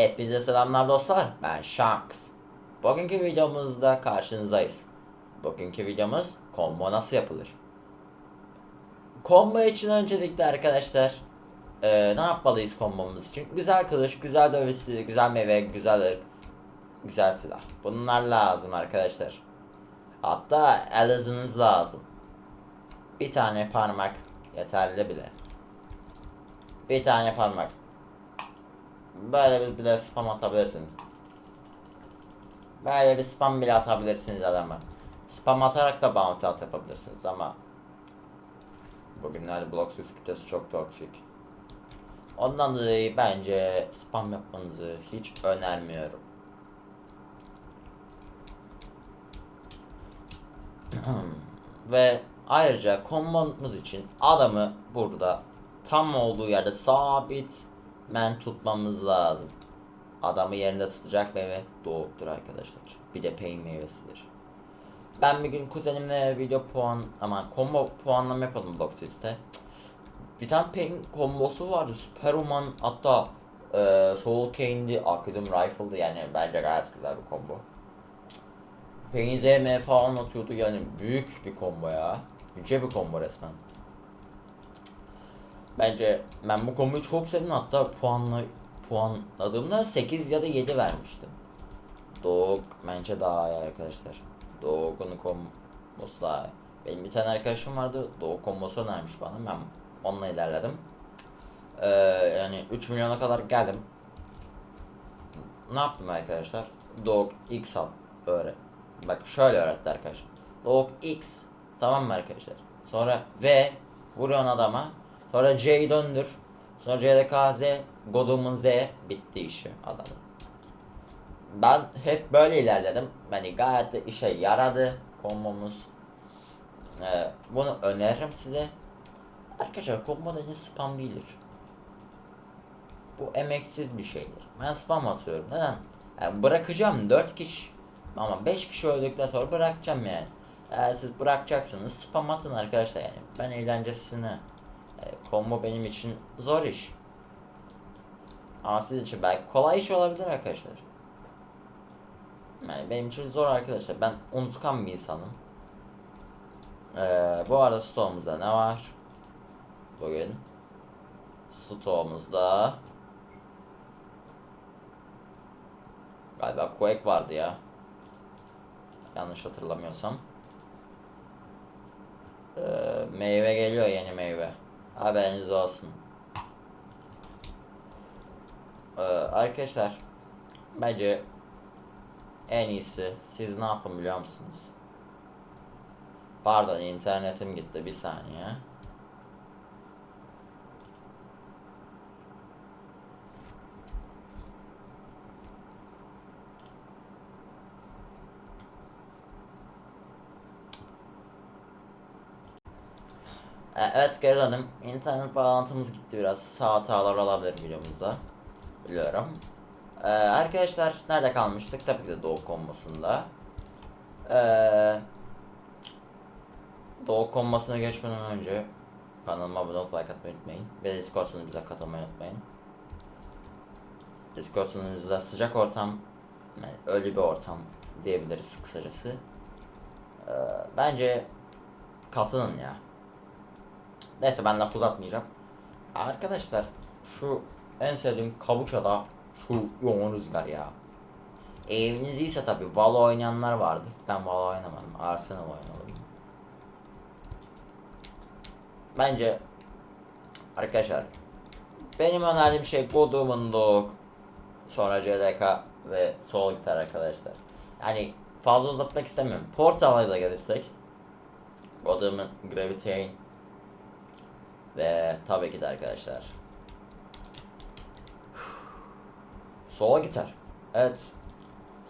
Hepinize selamlar dostlar. Ben Shanks. Bugünkü videomuzda karşınızdayız. Bugünkü videomuz combo nasıl yapılır? Combo için öncelikle arkadaşlar eee, ne yapmalıyız kombomuz için? Güzel kılıç, güzel dövüşü, güzel meyve, güzel ırk, güzel silah. Bunlar lazım arkadaşlar. Hatta el hızınız lazım. Bir tane parmak yeterli bile. Bir tane parmak. Böyle bir, de spam atabilirsin. Böyle bir spam bile atabilirsiniz adama. Spam atarak da bounty at yapabilirsiniz ama Bugünlerde bloksuz kitlesi çok toksik. Ondan dolayı bence spam yapmanızı hiç önermiyorum. Ve ayrıca kombomuz için adamı burada tam olduğu yerde sabit men tutmamız lazım. Adamı yerinde tutacak meyve doğuktur arkadaşlar. Bir de pain meyvesidir. Ben bir gün kuzenimle video puan ama combo puanlama yapalım Bloxist'te. Bir tane pain kombosu vardı. Superman hatta e, Soul Cane'di, Akadem Rifle'dı yani bence gayet güzel bir combo. Pain ZM falan atıyordu yani büyük bir combo ya. Yüce bir combo resmen. Bence ben bu komboyu çok sevdim hatta puanla puanladığımda 8 ya da 7 vermiştim. Dog bence daha iyi arkadaşlar. Dog'un kombosu daha iyi. Benim bir tane arkadaşım vardı. Dog kombosu önermiş bana. Ben onunla ilerledim. Ee, yani 3 milyona kadar geldim. Ne yaptım arkadaşlar? Dog X al öğret. Bak şöyle öğretti arkadaşlar. Dog X. Tamam mı arkadaşlar? Sonra V vuruyorsun adama. Sonra C'yi döndür. Sonra C'de K Z. Godum'un Z. Bitti işi adamın. Ben hep böyle ilerledim. Yani gayet de işe yaradı kombomuz. Ee, bunu öneririm size. Arkadaşlar combo dediğiniz spam değildir. Bu emeksiz bir şeydir. Ben spam atıyorum. Neden? Yani bırakacağım 4 kişi ama 5 kişi öldükten sonra bırakacağım yani. Eğer siz bırakacaksınız spam atın arkadaşlar yani. Ben eğlencesine. Combo benim için zor iş. Ama siz için belki kolay iş olabilir arkadaşlar. Yani benim için zor arkadaşlar. Ben unutkan bir insanım. Ee, bu arada stoğumuzda ne var? Bugün stoğumuzda galiba Quake vardı ya. Yanlış hatırlamıyorsam. Ee, meyve geliyor yeni meyve. Haberiniz olsun. Ee, arkadaşlar bence en iyisi siz ne yapın biliyor musunuz? Pardon internetim gitti bir saniye. Evet geri döndüm. İnternet bağlantımız gitti biraz. Sağ hatalar olabilir videomuzda. Biliyorum. Ee, arkadaşlar nerede kalmıştık? Tabii ki de Doğu kombosunda. Ee, Doğu kombosuna geçmeden önce kanalıma abone olup like atmayı unutmayın. Ve Discord sunucumuza katılmayı unutmayın. Discord sunucumuzda sıcak ortam, yani öyle bir ortam diyebiliriz kısacası. Ee, bence katılın ya. Neyse ben laf uzatmayacağım. Arkadaşlar şu en sevdiğim kabuçada şu yoğun rüzgar ya. Eviniz iyiyse tabi Valo oynayanlar vardır. Ben Valo oynamadım. Arsenal oynadım. Bence arkadaşlar benim önerdiğim şey Godum'un Dog sonra CDK ve sol gitar arkadaşlar. Yani fazla uzatmak istemiyorum. Portal'a da gelirsek Godum'un Gravitate ve tabii ki de arkadaşlar Solo gitar. Evet.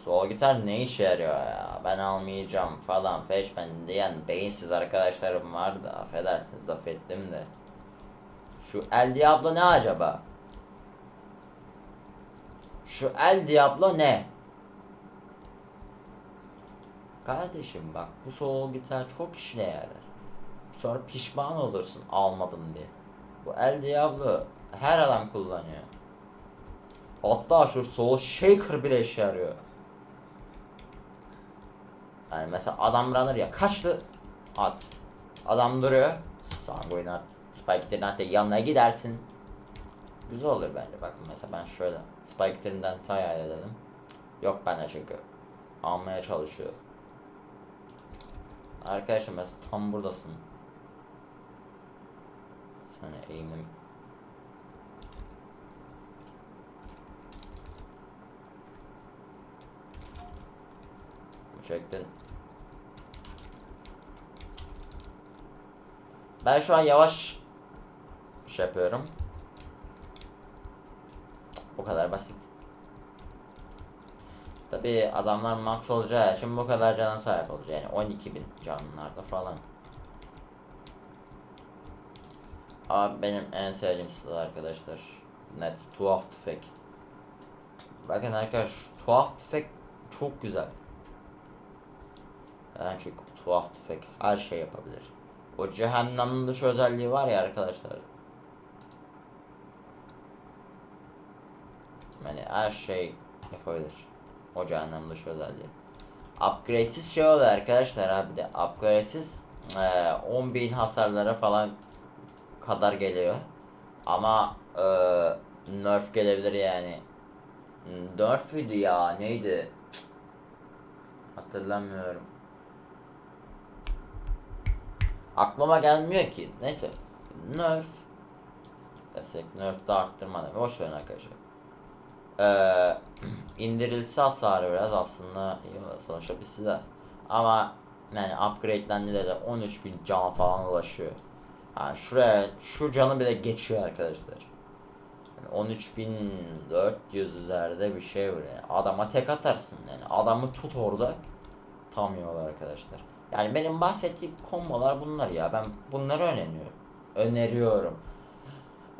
Solo gitar ne işe yarıyor ya? Ben almayacağım falan feşmen diyen beyinsiz arkadaşlarım vardı. Affedersiniz laf ettim de. Şu El Diablo ne acaba? Şu El Diablo ne? Kardeşim bak bu solo gitar çok işine yarar. Sonra pişman olursun almadım diye. Bu El Diablo her adam kullanıyor. Hatta şu Soul Shaker bile işe yarıyor. Yani mesela adam runner ya kaçtı at. Adam duruyor. Sanguine at. Spike Trinity yanına gidersin. Güzel olur bence. Bakın mesela ben şöyle Spike Trinity hayal edelim. Yok bende çünkü. Almaya çalışıyor. Arkadaşım mesela tam buradasın. Sana eğimim. Çektin. Ben şu an yavaş şey yapıyorum. Bu kadar basit. Tabi adamlar max olacağı için bu kadar cana sahip olacak. Yani 12.000 canlılarda falan. Abi benim en sevdiğim silah arkadaşlar. Net tuhaf tüfek. Bakın arkadaş şu tuhaf tüfek çok güzel. Yani çünkü tuhaf tüfek her şey yapabilir. O cehennemin dışı özelliği var ya arkadaşlar. Yani her şey yapabilir. O cehennem dışı özelliği. Upgrade'siz şey oluyor arkadaşlar abi de upgrade'siz eee 10.000 hasarlara falan kadar geliyor. Ama eee nerf gelebilir yani. Nerf'üydü ya neydi? Cık. Hatırlamıyorum. Aklıma gelmiyor ki. Neyse. Nerf. Desek nerf de arttırma Boş verin arkadaşlar. Ee, indirilse hasarı biraz aslında iyi. Sonuçta bir silah. Ama yani upgrade'lendi de 13.000 can falan ulaşıyor. Yani şuraya şu canı bile geçiyor arkadaşlar. Yani 13.400 üzerinde bir şey var yani. Adama tek atarsın yani. Adamı tut orada. Tam yol arkadaşlar. Yani benim bahsettiğim kombolar bunlar ya. Ben bunları öneriyorum. Öneriyorum.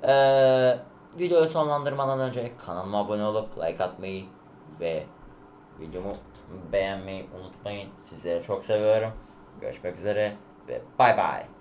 Ee, videoyu sonlandırmadan önce kanalıma abone olup like atmayı ve videomu beğenmeyi unutmayın. Sizleri çok seviyorum. Görüşmek üzere ve bay bay.